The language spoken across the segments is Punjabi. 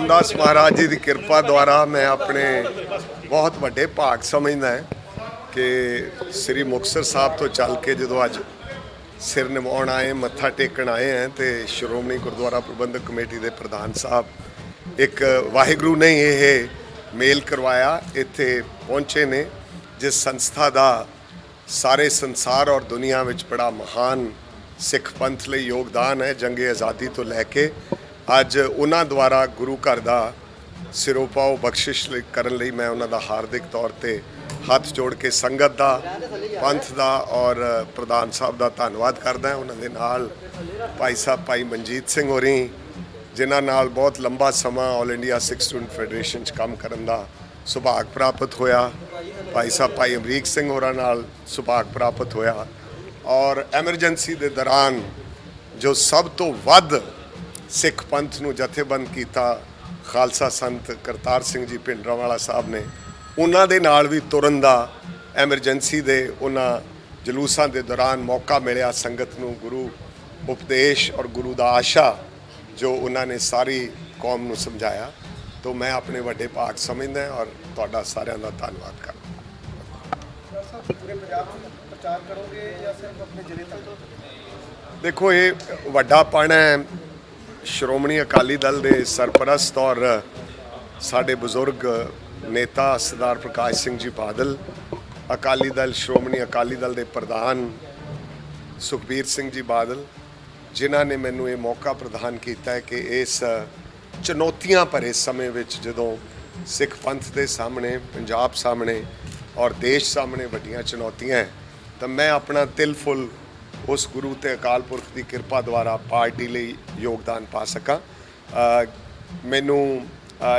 ਰਾਮਦਾਸ ਮਹਾਰਾਜ ਜੀ ਦੀ ਕਿਰਪਾ ਦੁਆਰਾ ਮੈਂ ਆਪਣੇ ਬਹੁਤ ਵੱਡੇ ਭਾਗ ਸਮਝਦਾ ਹਾਂ ਕਿ ਸ੍ਰੀ ਮੁਕਤਸਰ ਸਾਹਿਬ ਤੋਂ ਚੱਲ ਕੇ ਜਦੋਂ ਅੱਜ ਸਿਰ ਨਿਵਾਉਣ ਆਏ ਮੱਥਾ ਟੇਕਣ ਆਏ ਹੈ ਤੇ ਸ਼੍ਰੋਮਣੀ ਗੁਰਦੁਆਰਾ ਪ੍ਰਬੰਧਕ ਕਮੇਟੀ ਦੇ ਪ੍ਰਧਾਨ ਸਾਹਿਬ ਇੱਕ ਵਾਹਿਗੁਰੂ ਨੇ ਇਹ ਮੇਲ ਕਰਵਾਇਆ, ਇੱਥੇ ਪਹੁੰਚੇ ਨੇ, ਜਿਸ ਸੰਸਥਾ ਦਾ ਸਾਰੇ ਸੰਸਾਰ ਔਰ ਦੁਨੀਆ ਵਿੱਚ ਬੜਾ ਮਹਾਨ ਸਿੱਖ ਪੰਥ ਲਈ ਯੋਗਦਾਨ ਹੈ, ਜੰਗੇ ਆਜ਼ਾਦੀ ਤੋਂ ਲੈ ਕੇ ਅੱਜ ਉਹਨਾਂ ਦੁਆਰਾ ਗੁਰੂ ਘਰ ਦਾ ਸਿਰੋਪਾਓ ਬਖਸ਼ਿਸ਼ ਕਰਨ ਲਈ ਮੈਂ ਉਹਨਾਂ ਦਾ ਹਾਰਦਿਕ ਤੌਰ ਤੇ ਹੱਥ ਜੋੜ ਕੇ ਸੰਗਤ ਦਾ, ਪੰਥ ਦਾ ਔਰ ਪ੍ਰਧਾਨ ਸਾਹਿਬ ਦਾ ਧੰਨਵਾਦ ਕਰਦਾ ਉਹਨਾਂ ਦੇ ਨਾਲ ਭਾਈ ਸਾਹਿਬ ਭਾਈ ਮਨਜੀਤ ਸਿੰਘ ਹੋਰੀ, ਜਿਨ੍ਹਾਂ ਨਾਲ ਬਹੁਤ ਲੰਬਾ ਸਮਾਂ all India Sikh student federation 'ਚ ਕੰਮ ਕਰਨ ਦਾ ਸੁਭਾਗ ਪ੍ਰਾਪਤ ਹੋਇਆ। ਭਾਈ ਸਾਹਿਬ ਭਾਈ ਅਮਰੀਕ ਸਿੰਘ ਹੋਰਾਂ ਨਾਲ ਸੁਭਾਗ ਪ੍ਰਾਪਤ ਹੋਇਆ। ਔਰ ਐਮਰਜੈਂਸੀ ਦੇ ਦੌਰਾਨ ਜੋ ਸਭ ਤੋਂ ਵੱਧ ਸਿੱਖ ਪੰਥ ਨੂੰ ਜਥੇਬੰਦ ਕੀਤਾ ਖਾਲਸਾ ਸੰਤ ਕਰਤਾਰ ਸਿੰਘ ਜੀ ਭਿੰਡਰਾਂਵਾਲਾ ਸਾਹਿਬ ਨੇ। ਉਹਨਾਂ ਦੇ ਨਾਲ ਵੀ ਤੁਰਨ ਦਾ ਐਮਰਜੈਂਸੀ ਦੇ ਉਹਨਾਂ ਜਲੂਸਾਂ ਦੇ ਦੌਰਾਨ ਮੌਕਾ ਮਿਲਿਆ ਸੰਗਤ ਨੂੰ। ਗੁਰੂ ਉਪਦੇਸ਼ ਔਰ ਗੁਰੂ ਦਾ ਆਸ਼ਾ ਜੋ ਉਹਨਾਂ ਨੇ ਸਾਰੀ ਕੌਮ ਨੂੰ ਸਮਝਾਇਆ। ਤੋਂ ਮੈਂ ਆਪਣੇ ਵੱਡੇ ਭਾਗ ਸਮਝਦਾ ਔਰ ਤੁਹਾਡਾ ਸਾਰਿਆਂ ਦਾ ਧੰਨਵਾਦ ਕਰਦਾ। ਦੇਖੋ, ਇਹ ਵੱਡਾ ਪਣ ਹੈ ਸ਼੍ਰੋਮਣੀ ਅਕਾਲੀ ਦਲ ਦੇ ਸਰਪ੍ਰਸਤ ਔਰ ਸਾਡੇ ਬਜ਼ੁਰਗ ਨੇਤਾ ਸਰਦਾਰ ਪ੍ਰਕਾਸ਼ ਸਿੰਘ ਜੀ ਬਾਦਲ, ਅਕਾਲੀ ਦਲ, ਸ਼੍ਰੋਮਣੀ ਅਕਾਲੀ ਦਲ ਦੇ ਪ੍ਰਧਾਨ ਸੁਖਬੀਰ ਸਿੰਘ ਜੀ ਬਾਦਲ, ਜਿਨ੍ਹਾਂ ਨੇ ਮੈਨੂੰ ਇਹ ਮੌਕਾ ਪ੍ਰਦਾਨ ਕੀਤਾ ਹੈ ਕਿ ਇਸ ਚੁਣੌਤੀਆਂ ਭਰੇ ਸਮੇਂ ਵਿੱਚ ਜਦੋਂ ਸਿੱਖ ਪੰਥ ਦੇ ਸਾਹਮਣੇ, ਪੰਜਾਬ ਸਾਹਮਣੇ ਔਰ ਦੇਸ਼ ਸਾਹਮਣੇ ਵੱਡੀਆਂ ਚੁਣੌਤੀਆਂ ਤਾਂ ਮੈਂ ਆਪਣਾ ਦਿਲ ਫੁੱਲ ਉਸ ਗੁਰੂ ਤੇ ਅਕਾਲ ਪੁਰਖ ਦੀ ਕਿਰਪਾ ਦੁਆਰਾ ਪਾਰਟੀ ਲਈ ਯੋਗਦਾਨ ਪਾ ਸਕਾਂ। ਮੈਨੂੰ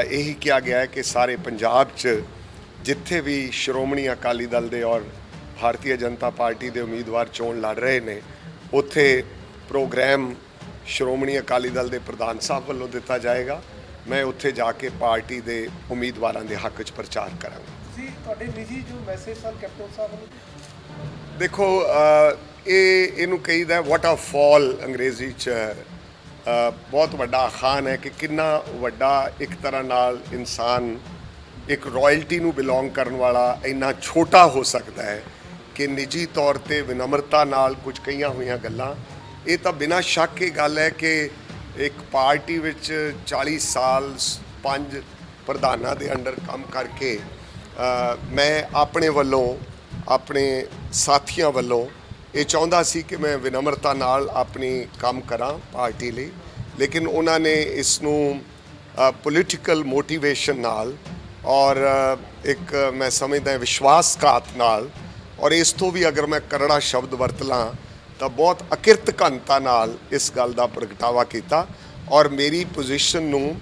ਇਹੀ ਕਿਹਾ ਗਿਆ ਹੈ ਕਿ ਸਾਰੇ ਪੰਜਾਬ 'ਚ ਜਿੱਥੇ ਵੀ ਸ਼੍ਰੋਮਣੀ ਅਕਾਲੀ ਦਲ ਦੇ ਔਰ ਭਾਰਤੀ ਜਨਤਾ ਪਾਰਟੀ ਦੇ ਉਮੀਦਵਾਰ ਚੋਣ ਲੜ ਰਹੇ ਨੇ, ਉੱਥੇ ਪ੍ਰੋਗਰਾਮ ਸ਼੍ਰੋਮਣੀ ਅਕਾਲੀ ਦਲ ਦੇ ਪ੍ਰਧਾਨ ਸਾਹਿਬ ਵੱਲੋਂ ਦਿੱਤਾ ਜਾਏਗਾ। ਮੈਂ ਉੱਥੇ ਜਾ ਕੇ ਪਾਰਟੀ ਦੇ ਉਮੀਦਵਾਰਾਂ ਦੇ ਹੱਕ 'ਚ ਪ੍ਰਚਾਰ ਕਰਾਂਗਾ। ਤੁਸੀਂ ਤੁਹਾਡੇ ਨਿੱਜੀ ਜੋ ਮੈਸੇਜ ਸਨ ਕੈਪਟਨ ਸਾਹਿਬ ਨੂੰ ਦੇਖੋ ਇਹ, ਇਹਨੂੰ ਕਹੀਦਾ ਵਾਟ ਅੰਗਰੇਜ਼ੀ ਚ ਬਹੁਤ ਵੱਡਾ ਖਾਨ ਹੈ ਕਿ ਕਿੰਨਾ ਵੱਡਾ ਇੱਕ ਤਰ੍ਹਾਂ ਨਾਲ ਇਨਸਾਨ ਇੱਕ ਰਾਇਲਟੀ ਨੂੰ ਬਿਲੋਂਗ ਕਰਨ ਵਾਲਾ ਇੰਨਾ ਛੋਟਾ ਹੋ ਸਕਦਾ ਹੈ ਕਿ ਨਿੱਜੀ ਤੌਰ ਤੇ ਵਿਨਮਰਤਾ ਨਾਲ ਕੁਝ ਕਹੀਆਂ ਹੋਈਆਂ ਗੱਲਾਂ। ਇਹ ਤਾਂ ਬਿਨਾਂ ਸ਼ੱਕ ਇਹ ਗੱਲ ਹੈ ਕਿ ਇੱਕ ਪਾਰਟੀ ਵਿੱਚ 40 ਸਾਲ ਪੰਜ ਪ੍ਰਧਾਨਾਂ ਦੇ ਅੰਡਰ ਕੰਮ ਕਰਕੇ ਮੈਂ ਆਪਣੇ ਵੱਲੋਂ ਆਪਣੇ ਸਾਥੀਆਂ ਵੱਲੋਂ ਇਹ ਚਾਹੁੰਦਾ ਸੀ ਕਿ ਮੈਂ ਵਿਨਮਰਤਾ ਨਾਲ ਆਪਣੀ ਕੰਮ ਕਰਾਂ ਪਾਰਟੀ ਲਈ, ਲੇਕਿਨ ਉਹਨਾਂ ਨੇ ਇਸ ਨੂੰ ਪੋਲੀਟੀਕਲ ਮੋਟੀਵੇਸ਼ਨ ਨਾਲ ਔਰ ਇੱਕ ਮੈਂ ਸਮਝਦਾ ਵਿਸ਼ਵਾਸਘਾਤ ਨਾਲ ਔਰ ਇਸ ਤੋਂ ਵੀ ਅਗਰ ਮੈਂ ਕਰੜਾ ਸ਼ਬਦ ਵਰਤ ਲਾਂ, ਤਾਂ ਬਹੁਤ ਅਕਿਰਤ ਘਨਤਾ ਨਾਲ ਇਸ ਗੱਲ ਦਾ ਪ੍ਰਗਟਾਵਾ ਕੀਤਾ ਔਰ ਮੇਰੀ ਪੋਜੀਸ਼ਨ ਨੂੰ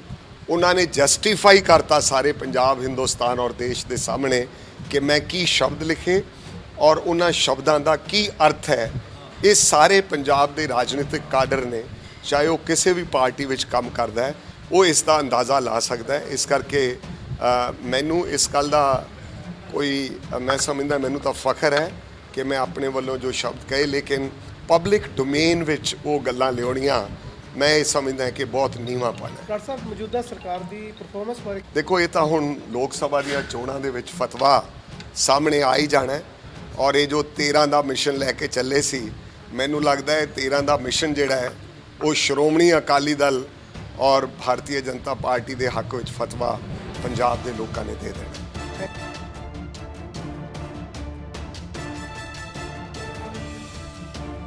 ਉਹਨਾਂ ਨੇ ਜਸਟੀਫਾਈ ਕਰਤਾ ਸਾਰੇ ਪੰਜਾਬ, ਹਿੰਦੁਸਤਾਨ ਔਰ ਦੇਸ਼ ਦੇ ਸਾਹਮਣੇ ਕਿ ਮੈਂ ਕੀ ਸ਼ਬਦ ਲਿਖੇ ਔਰ ਉਹਨਾਂ ਸ਼ਬਦਾਂ ਦਾ ਕੀ ਅਰਥ ਹੈ ਇਹ ਸਾਰੇ ਪੰਜਾਬ ਦੇ ਰਾਜਨੀਤਿਕ ਕਾਡਰ ਨੇ ਚਾਹੇ ਉਹ ਕਿਸੇ ਵੀ ਪਾਰਟੀ ਵਿੱਚ ਕੰਮ ਕਰਦਾ ਹੈ ਉਹ ਇਸ ਦਾ ਅੰਦਾਜ਼ਾ ਲਾ ਸਕਦਾ ਹੈ। ਇਸ ਕਰਕੇ ਮੈਨੂੰ ਇਸ ਗੱਲ ਦਾ ਕੋਈ ਮੈਂ ਸਮਝਦਾ ਮੈਨੂੰ ਤਾਂ ਫਖਰ ਹੈ ਕਿ ਮੈਂ ਆਪਣੇ ਵੱਲੋਂ ਜੋ ਸ਼ਬਦ ਕਹੇ ਲੇਕਿਨ ਪਬਲਿਕ ਡੋਮੇਨ ਵਿੱਚ ਉਹ ਗੱਲਾਂ ਲਿਆਉਣੀਆਂ ਮੈਂ ਇਹ ਸਮਝਦਾ ਕਿ ਬਹੁਤ ਨੀਵਾਂ ਹੈ। ਡਾਕਟਰ ਸਾਹਿਬ ਮੌਜੂਦਾ ਸਰਕਾਰ ਦੀ ਪਰਫਾਰਮੈਂਸ ਬਾਰੇ ਦੇਖੋ ਇਹ ਤਾਂ ਹੁਣ ਲੋਕ ਸਭਾ ਦੀਆਂ ਚੋਣਾਂ ਦੇ ਵਿੱਚ ਫਤਵਾ ਸਾਹਮਣੇ ਆ ਹੀ ਜਾਣਾ ਔਰ ਇਹ ਜੋ 13 ਦਾ ਮਿਸ਼ਨ ਲੈ ਕੇ ਚੱਲੇ ਸੀ, ਮੈਨੂੰ ਲੱਗਦਾ ਹੈ 13 ਦਾ ਮਿਸ਼ਨ ਜਿਹੜਾ ਹੈ, ਉਹ ਸ਼੍ਰੋਮਣੀ ਅਕਾਲੀ ਦਲ ਔਰ ਭਾਰਤੀ ਜਨਤਾ ਪਾਰਟੀ ਦੇ ਹੱਕ ਵਿੱਚ ਫਤਵਾ ਪੰਜਾਬ ਦੇ ਲੋਕਾਂ ਨੇ ਦੇ ਦੇਣਾ